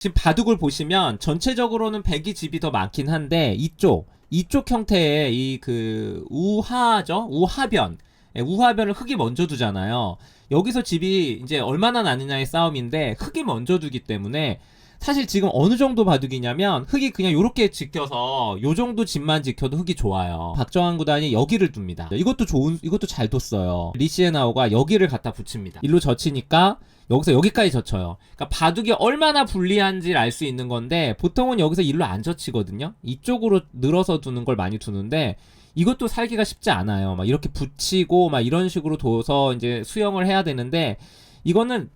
지금 바둑을 보시면 전체적으로는 백이 집이 더 많긴 한데 이쪽 이쪽 형태의 이 그 우하죠 우하변 예, 우하변을 흙이 먼저 두잖아요. 여기서 집이 이제 얼마나 나느냐의 싸움인데 흙이 먼저 두기 때문에 사실 지금 어느 정도 바둑이냐면 흙이 그냥 요렇게 지켜서 요 정도 집만 지켜도 흙이 좋아요. 박정환 구단이 여기를 둡니다. 이것도 좋은 이것도 잘 뒀어요. 리시에나오가 여기를 갖다 붙입니다. 일로 젖히니까 여기서 여기까지 젖혀요. 그러니까 바둑이 얼마나 불리한지를 알 수 있는 건데 보통은 여기서 일로 안 젖히거든요. 이쪽으로 늘어서 두는 걸 많이 두는데 이것도 살기가 쉽지 않아요. 막 이렇게 붙이고 막 이런 식으로 둬서 이제 수영을 해야 되는데 이거는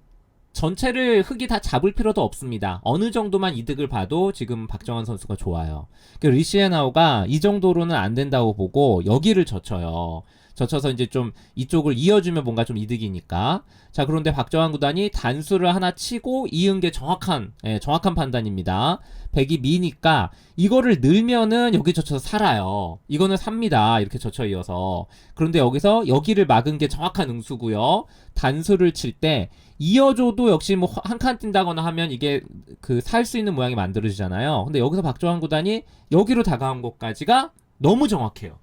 전체를 흙이 다 잡을 필요도 없습니다. 어느 정도만 이득을 봐도 지금 박정환 선수가 좋아요. 그 리시에나오가 이 정도로는 안 된다고 보고 여기를 젖혀요. 젖혀서 이제 좀 이쪽을 이어주면 뭔가 좀 이득이니까. 자, 그런데 박정환 구단이 단수를 하나 치고 이은 게 정확한, 예, 정확한 판단입니다. 백이 미니까 이거를 늘면은 여기 젖혀서 살아요. 이거는 삽니다. 이렇게 젖혀 이어서. 그런데 여기서 여기를 막은 게 정확한 응수고요. 단수를 칠 때 이어줘도 역시 뭐 한 칸 뛴다거나 하면 이게 그 살 수 있는 모양이 만들어지잖아요. 근데 여기서 박정환 구단이 여기로 다가온 것까지가 너무 정확해요.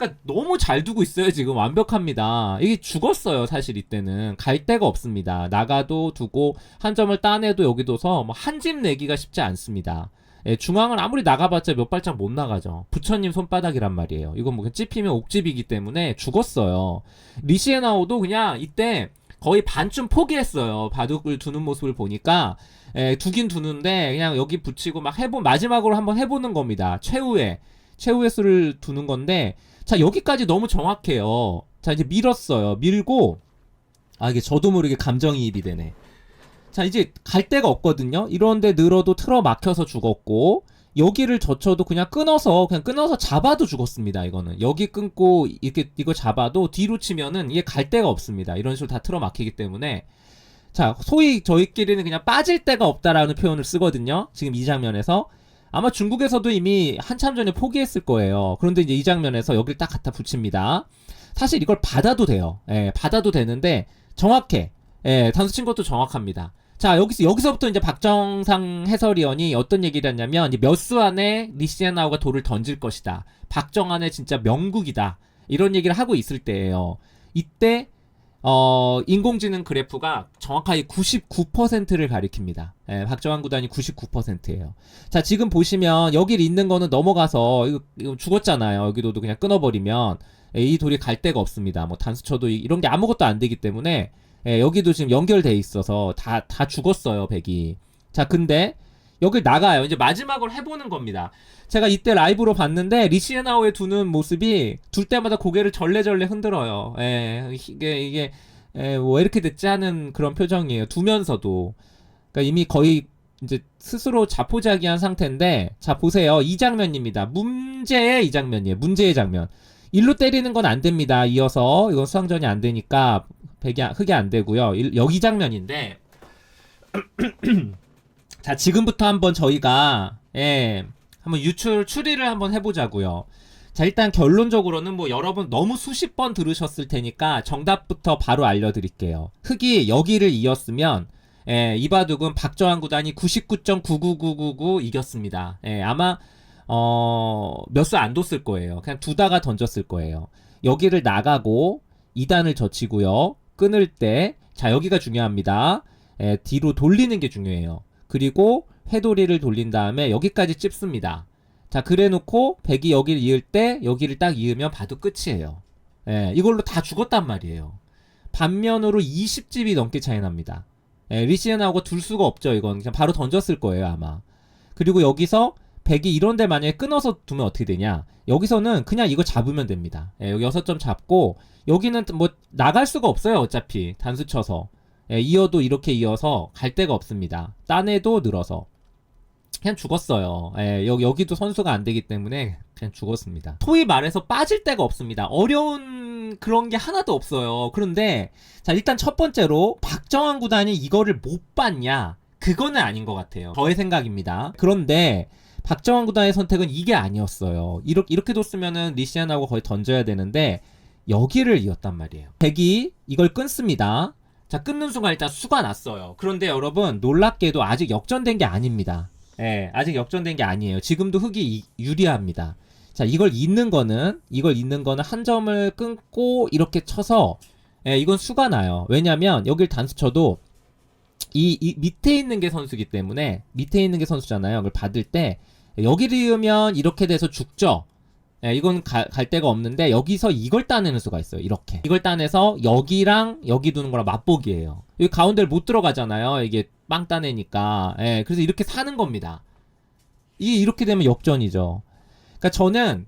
그러니까 너무 잘 두고 있어요 지금 완벽합니다. 이게 죽었어요 사실 이때는 갈 데가 없습니다. 나가도 두고 한 점을 따내도 여기 둬서 뭐 한 집 내기가 쉽지 않습니다. 예, 중앙은 아무리 나가봤자 몇 발짝 못 나가죠. 부처님 손바닥이란 말이에요. 이건 뭐 찝히면 옥집이기 때문에 죽었어요. 리시에나오도 그냥 이때 거의 반쯤 포기했어요. 바둑을 두는 모습을 보니까 예, 두긴 두는데 그냥 여기 붙이고 막 해보 마지막으로 한번 해보는 겁니다. 최후의 최후의 수를 두는 건데 자 여기까지 너무 정확해요. 자 이제 밀었어요. 밀고 아 이게 저도 모르게 감정이입이 되네. 자 이제 갈 데가 없거든요. 이런데 늘어도 틀어 막혀서 죽었고 여기를 젖혀도 그냥 끊어서 그냥 끊어서 잡아도 죽었습니다. 이거는 여기 끊고 이렇게 이거 잡아도 뒤로 치면은 이게 갈 데가 없습니다. 이런 식으로 다 틀어 막히기 때문에 자 소위 저희끼리는 그냥 빠질 데가 없다라는 표현을 쓰거든요. 지금 이 장면에서 아마 중국에서도 이미 한참 전에 포기했을 거예요. 그런데 이제 이 장면에서 여기를 딱 갖다 붙입니다. 사실 이걸 받아도 돼요. 예, 받아도 되는데 정확해. 예, 단수 친 것도 정확합니다. 자, 여기서, 여기서부터 이제 박정상 해설위원이 어떤 얘기를 했냐면, 몇 수 안에 리시에나오가 돌을 던질 것이다. 박정환의 진짜 명국이다. 이런 얘기를 하고 있을 때예요. 이때, 어, 인공지능 그래프가 정확하게 99%를 가리킵니다. 예, 박정환 구단이 99%예요. 자, 지금 보시면 여기 있는 거는 넘어가서 이거, 이거 죽었잖아요. 여기도 그냥 끊어버리면 예, 이 돌이 갈 데가 없습니다. 뭐 단수 쳐도 이- 이런 게 아무것도 안 되기 때문에 예, 여기도 지금 연결돼 있어서 다, 다 죽었어요, 백이. 자, 근데 여길 나가요. 이제 마지막으로 해보는 겁니다. 제가 이때 라이브로 봤는데 리시에나오의 두는 모습이 둘 때마다 고개를 절레절레 흔들어요. 예, 이게 이게 예, 뭐 이렇게 됐지 하는 그런 표정이에요. 두면서도 그러니까 이미 거의 이제 스스로 자포자기한 상태인데 자 보세요. 이 장면입니다. 문제의 이 장면이에요. 문제의 장면. 일로 때리는 건 안 됩니다. 이어서 이건 수상전이 안 되니까 백이 안- 흙이 안 되고요. 일- 여기 장면인데 자 지금부터 한번 저희가 예 한번 유출 추리를 한번 해보자고요. 자 일단 결론적으로는 뭐 여러분 너무 수십 번 들으셨을 테니까 정답부터 바로 알려드릴게요. 흙이 여기를 이었으면 예, 이 바둑은 박정환 구단이 99.99999 이겼습니다. 예, 아마 어, 몇 수 안 뒀을 거예요. 그냥 두다가 던졌을 거예요. 여기를 나가고 2단을 젖히고요. 끊을 때, 자, 여기가 중요합니다. 예, 뒤로 돌리는 게 중요해요. 그리고 회돌이를 돌린 다음에 여기까지 찝습니다. 자, 그래 놓고 백이 여기를 이을 때 여기를 딱 이으면 봐도 끝이에요. 예, 이걸로 다 죽었단 말이에요. 반면으로 20집이 넘게 차이 납니다. 예, 리시에나오고 둘 수가 없죠, 이건. 그냥 바로 던졌을 거예요, 아마. 그리고 여기서 백이 이런데 만약에 끊어서 두면 어떻게 되냐? 여기서는 그냥 이거 잡으면 됩니다. 예, 여기 6점 잡고 여기는 뭐 나갈 수가 없어요. 어차피 단수 쳐서 예, 이어도 이렇게 이어서 갈 데가 없습니다. 딴에도 늘어서 그냥 죽었어요. 예, 여기 여기도 선수가 안 되기 때문에 그냥 죽었습니다. 소위 말해서 빠질 데가 없습니다. 어려운 그런 게 하나도 없어요. 그런데 자 일단 첫 번째로 박정환 구단이 이거를 못 봤냐? 그거는 아닌 것 같아요. 저의 생각입니다. 그런데 박정환 구단의 선택은 이게 아니었어요. 이렇게, 이렇게 뒀으면은 리시안하고 거의 던져야 되는데 여기를 이었단 말이에요. 백이 이걸 끊습니다. 자, 끊는 순간 일단 수가 났어요. 그런데 여러분, 놀랍게도 아직 역전된 게 아닙니다. 예, 아직 역전된 게 아니에요. 지금도 흑이 이- 유리합니다. 자, 이걸 잇는 거는, 이걸 잇는 거는 한 점을 끊고 이렇게 쳐서, 예, 이건 수가 나요. 왜냐면, 여길 단수 쳐도, 이, 이 밑에 있는 게 선수기 때문에, 밑에 있는 게 선수잖아요. 그걸 받을 때, 여기를 이으면 이렇게 돼서 죽죠? 예, 이건 가- 갈 데가 없는데 여기서 이걸 따내는 수가 있어요. 이렇게 이걸 따내서 여기랑 여기 두는 거랑 맛보기예요. 여기 가운데를 못 들어가잖아요. 이게 빵 따내니까. 예, 그래서 이렇게 사는 겁니다. 이게 이렇게 되면 역전이죠. 그러니까 저는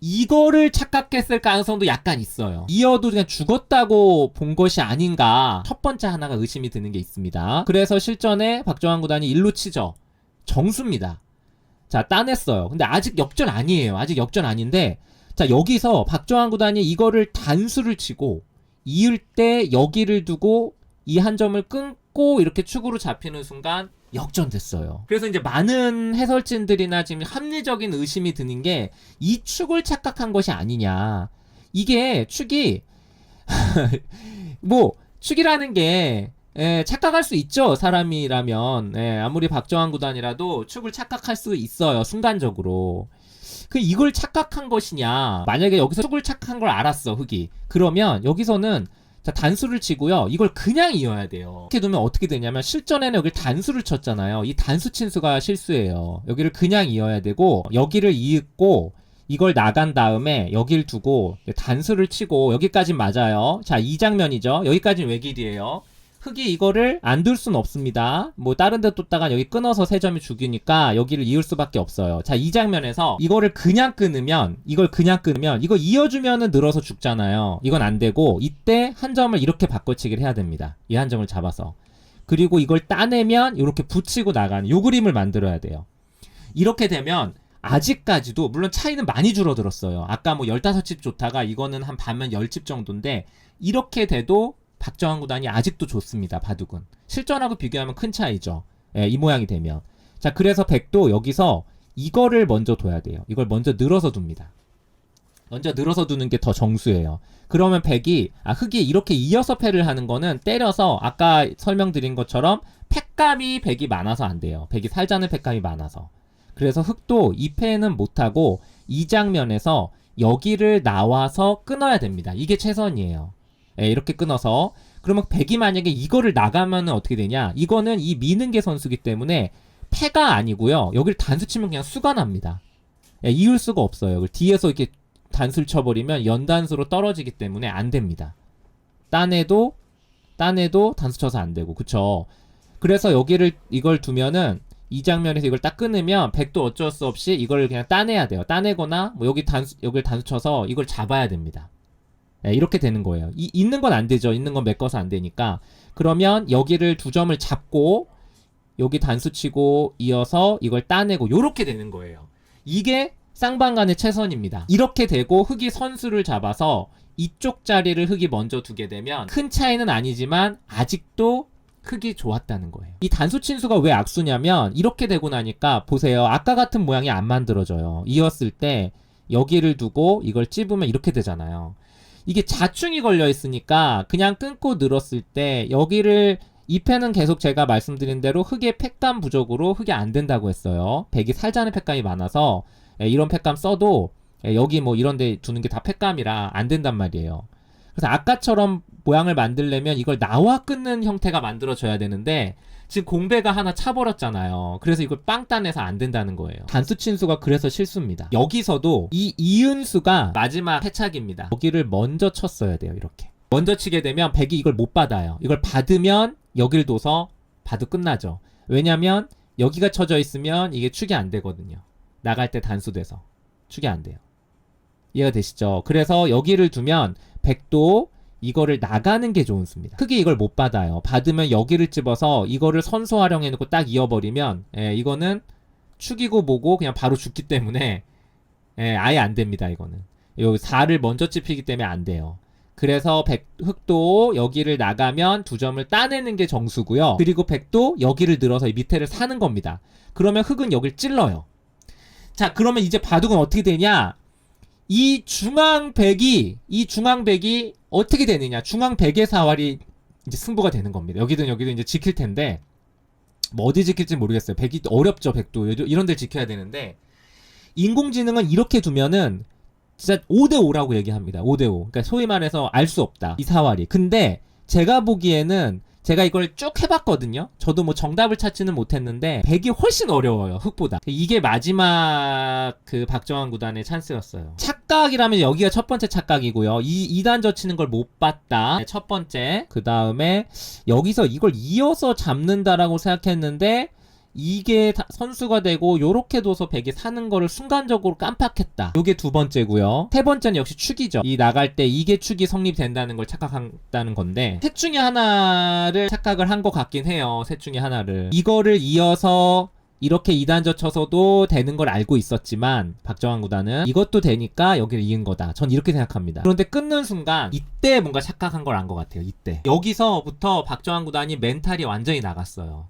이거를 착각했을 가능성도 약간 있어요. 이어도 그냥 죽었다고 본 것이 아닌가. 첫 번째 하나가 의심이 드는 게 있습니다. 그래서 실전에 박정환 구단이 일로 치죠. 정수입니다. 자, 따냈어요. 근데 아직 역전 아니에요. 아직 역전 아닌데, 자, 여기서 박정환 구단이 이거를 단수를 치고, 이을 때 여기를 두고, 이 한 점을 끊고, 이렇게 축으로 잡히는 순간, 역전됐어요. 그래서 이제 많은 해설진들이나 지금 합리적인 의심이 드는 게, 이 축을 착각한 것이 아니냐. 이게 축이, 뭐, 축이라는 게, 예, 착각할 수 있죠, 사람이라면. 예, 아무리 박정환 구단이라도 축을 착각할 수 있어요, 순간적으로. 그 이걸 착각한 것이냐. 만약에 여기서 축을 착각한 걸 알았어, 흑이. 그러면 여기서는 자, 단수를 치고요. 이걸 그냥 이어야 돼요. 이렇게 두면 어떻게 되냐면 실전에는 여기 단수를 쳤잖아요. 이 단수 친수가 실수예요. 여기를 그냥 이어야 되고 여기를 이윽고 이걸 나간 다음에 여길 두고 단수를 치고 여기까진 맞아요. 자, 이 장면이죠. 여기까지는 외길이에요. 흑이 이거를 안둘순 없습니다. 뭐 다른 데 뒀다가 여기 끊어서 세 점이 죽이니까 여기를 이을 수밖에 없어요. 자, 이 장면에서 이거를 그냥 끊으면 이걸 그냥 끊으면 이거 이어주면은 늘어서 죽잖아요. 이건 안 되고 이때 한 점을 이렇게 바꿔치기를 해야 됩니다. 이 한 점을 잡아서. 그리고 이걸 따내면 이렇게 붙이고 나가는 요 그림을 만들어야 돼요. 이렇게 되면 아직까지도 물론 차이는 많이 줄어들었어요. 아까 뭐 15집 좋다가 이거는 한 반면 10집 정도인데 이렇게 돼도 박정환 구단이 아직도 좋습니다. 바둑은. 실전하고 비교하면 큰 차이죠. 예, 이 모양이 되면. 자, 그래서 백도 여기서 이거를 먼저 둬야 돼요. 이걸 먼저 늘어서 둡니다. 먼저 늘어서 두는 게 더 정수예요. 그러면 백이 아 흑이 이렇게 이어서 패를 하는 거는 때려서 아까 설명드린 것처럼 팩감이 백이 많아서 안 돼요. 백이 살자는 팩감이 많아서. 그래서 흑도 이 패는 못 하고 이 장면에서 여기를 나와서 끊어야 됩니다. 이게 최선이에요. 예, 이렇게 끊어서 그러면 백이 만약에 이거를 나가면 어떻게 되냐? 이거는 이 미는 게 선수기 때문에 패가 아니고요. 여기를 단수 치면 그냥 수가 납니다. 예, 이을 수가 없어요. 뒤에서 이렇게 단수를 쳐버리면 연단수로 떨어지기 때문에 안 됩니다. 딴에도 딴에도 단수 쳐서 안 되고 그쵸? 그래서 여기를 이걸 두면은 이 장면에서 이걸 딱 끊으면 백도 어쩔 수 없이 이걸 그냥 따내야 돼요. 따내거나 뭐 여기 단수 여기를 단수 쳐서 이걸 잡아야 됩니다. 예, 이렇게 되는 거예요. 이, 있는 건 안 되죠. 있는 건 메꿔서 안 되니까. 그러면 여기를 두 점을 잡고 여기 단수 치고 이어서 이걸 따내고 요렇게 되는 거예요. 이게 쌍방간의 최선입니다. 이렇게 되고 흑이 선수를 잡아서 이쪽 자리를 흑이 먼저 두게 되면 큰 차이는 아니지만 아직도 흑이 좋았다는 거예요. 이 단수 친수가 왜 악수냐면 이렇게 되고 나니까 보세요. 아까 같은 모양이 안 만들어져요. 이었을 때 여기를 두고 이걸 찝으면 이렇게 되잖아요. 이게 자충이 걸려 있으니까 그냥 끊고 늘었을 때 여기를 이 패는 계속 제가 말씀드린 대로 흑의 팩감 부족으로 흑이 안 된다고 했어요. 백이 살자는 팩감이 많아서 예, 이런 팩감 써도 예, 여기 뭐 이런 데 두는 게 다 팩감이라 안 된단 말이에요. 그래서 아까처럼 모양을 만들려면 이걸 나와 끊는 형태가 만들어져야 되는데 지금 공배가 하나 차버렸잖아요. 그래서 이걸 빵 따내서 안 된다는 거예요. 단수 친수가 그래서 실수입니다. 여기서도 이 이은수가 마지막 패착입니다. 여기를 먼저 쳤어야 돼요. 이렇게. 먼저 치게 되면 백이 이걸 못 받아요. 이걸 받으면 여길 둬서 봐도 끝나죠. 왜냐면 여기가 쳐져 있으면 이게 축이 안 되거든요. 나갈 때 단수돼서 축이 안 돼요. 이해가 되시죠? 그래서 여기를 두면 백도 이거를 나가는 게 좋은 수입니다. 크게 이걸 못 받아요. 받으면 여기를 집어서 이거를 선수 활용해 놓고 딱 이어버리면 예, 이거는 축이고 뭐고 그냥 바로 죽기 때문에 예, 아예 안 됩니다. 이거는 여기 4를 먼저 찝히기 때문에 안 돼요. 그래서 백, 흑도 여기를 나가면 두 점을 따내는 게 정수고요. 그리고 백도 여기를 늘어서 이 밑에를 사는 겁니다. 그러면 흑은 여기를 찔러요. 자, 그러면 이제 바둑은 어떻게 되냐? 이 중앙 백이 이 중앙 백이 어떻게 되느냐? 중앙 백의 사활이 이제 승부가 되는 겁니다. 여기든 여기든 이제 지킬 텐데 뭐 어디 지킬지 모르겠어요. 백이 어렵죠. 백도 이런 데 지켜야 되는데 인공지능은 이렇게 두면은 진짜 5대 5라고 얘기합니다. 5대 5. 그러니까 소위 말해서 알 수 없다. 이 사활이. 근데 제가 보기에는 제가 이걸 쭉 해봤거든요. 저도 뭐 정답을 찾지는 못했는데 100이 훨씬 어려워요. 흑보다. 이게 마지막 그 박정환 구단의 찬스였어요. 착각이라면 여기가 첫 번째 착각이고요. 이 2단 젖히는 걸 못 봤다. 네, 첫 번째. 그 다음에 여기서 이걸 이어서 잡는다라고 생각했는데 이게 다- 선수가 되고 요렇게 둬서 백이 사는 거를 순간적으로 깜빡했다. 요게 두 번째고요. 세 번째는 역시 축이죠. 이 나갈 때 이게 축이 성립된다는 걸 착각한다는 건데 셋 중에 하나를 착각을 한 것 같긴 해요. 셋 중에 하나를. 이거를 이어서 이렇게 2단 젖혀서도 되는 걸 알고 있었지만 박정환 구단은 이것도 되니까 여기를 이은 거다. 전 이렇게 생각합니다. 그런데 끊는 순간 이때 뭔가 착각한 걸 안 것 같아요. 이때 여기서부터 박정환 구단이 멘탈이 완전히 나갔어요.